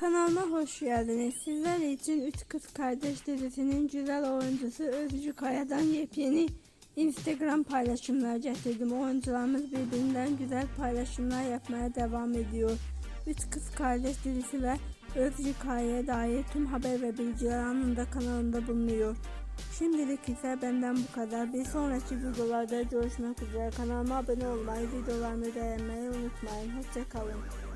Kanalıma hoş geldiniz. Sizler için Üç Kız Kardeş dizisinin güzel oyuncusu Özgü Kaya'dan yepyeni Instagram paylaşımlar getirdim. Oyuncularımız birbirinden güzel paylaşımlar yapmaya devam ediyor. Üç Kız Kardeş dizisi ve Özgü Kaya'ya dair tüm haber ve bilgiler anında kanalımda bulunuyor. Şimdilik ise benden bu kadar. Bir sonraki videolarda görüşmek üzere. Kanalıma abone olmayı, videolarımı beğenmeyi unutmayın. Hoşçakalın.